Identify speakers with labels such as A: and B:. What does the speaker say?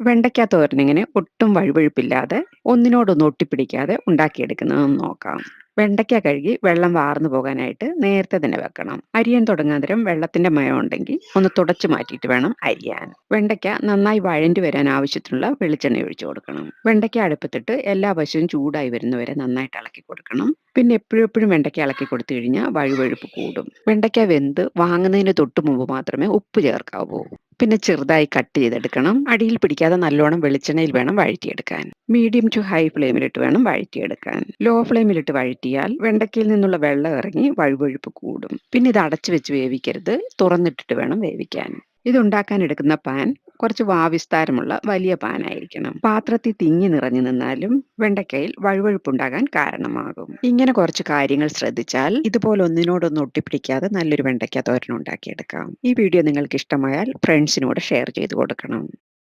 A: വെണ്ടയ്ക്ക തോരനെങ്ങനെ ഒട്ടും വഴുവഴുപ്പില്ലാതെ ഒന്നിനോടൊന്ന് ഒട്ടിപ്പിടിക്കാതെ ഉണ്ടാക്കിയെടുക്കുന്നതെന്ന് നോക്കാം. വെണ്ടയ്ക്ക കഴുകി വെള്ളം വാർന്നു പോകാനായിട്ട് നേരത്തെ തന്നെ വെക്കണം. അരിയാൻ തുടങ്ങാൻ നേരം വെള്ളത്തിന്റെ മയം ഉണ്ടെങ്കിൽ ഒന്ന് തുടച്ചു മാറ്റിയിട്ട് വേണം അരിയാൻ. വെണ്ടയ്ക്ക നന്നായി വഴണ്ടി വരാൻ ആവശ്യത്തിനുള്ള വെളിച്ചെണ്ണ ഒഴിച്ചു കൊടുക്കണം. വെണ്ടയ്ക്ക അടുപ്പത്തിട്ട് എല്ലാ വശവും ചൂടായി വരുന്നവരെ നന്നായിട്ട് ഇളക്കി കൊടുക്കണം. പിന്നെ എപ്പോഴും എപ്പോഴും വെണ്ടയ്ക്ക ഇളക്കി കൊടുത്തു കഴിഞ്ഞാൽ വഴുവഴുപ്പ് കൂടും. വെണ്ടയ്ക്ക വെന്ത് വാങ്ങുന്നതിന് തൊട്ട് മുമ്പ് മാത്രമേ ഉപ്പ് ചേർക്കാവൂ. പിന്നെ ചെറുതായി കട്ട് ചെയ്തെടുക്കണം. അടിയിൽ പിടിക്കാതെ നല്ലോണം വെളിച്ചെണ്ണയിൽ വേണം വഴറ്റിയെടുക്കാൻ. മീഡിയം ടു ഹൈ ഫ്ലെയിമിലിട്ട് വേണം വഴറ്റിയെടുക്കാൻ. ലോ ഫ്ലെയിമിലിട്ട് വഴറ്റിയാൽ വെണ്ടയ്ക്കയിൽ നിന്നുള്ള വെള്ളം ഇറങ്ങി വഴുവഴുപ്പ് കൂടും. പിന്നെ ഇത് അടച്ചു വെച്ച് വേവിക്കരുത്. തുറന്നിട്ടിട്ട് വേണം വേവിക്കാൻ. ഇതുണ്ടാക്കാൻ എടുക്കുന്ന പാൻ കുറച്ച് വാവിസ്താരമുള്ള വലിയ പാനായിരിക്കണം. പാത്രത്തിൽ തിങ്ങി നിറഞ്ഞു നിന്നാലും വെണ്ടയ്ക്കയിൽ വഴുവഴുപ്പുണ്ടാകാൻ കാരണമാകും. ഇങ്ങനെ കുറച്ച് കാര്യങ്ങൾ ശ്രദ്ധിച്ചാൽ ഇതുപോലെ ഒന്നിനോടൊന്നും ഒട്ടിപ്പിടിക്കാതെ നല്ലൊരു വെണ്ടയ്ക്ക തോരൻ ഉണ്ടാക്കിയെടുക്കാം. ഈ വീഡിയോ നിങ്ങൾക്ക് ഇഷ്ടമായാൽ ഫ്രണ്ട്സിനോട് ഷെയർ ചെയ്ത് കൊടുക്കണം.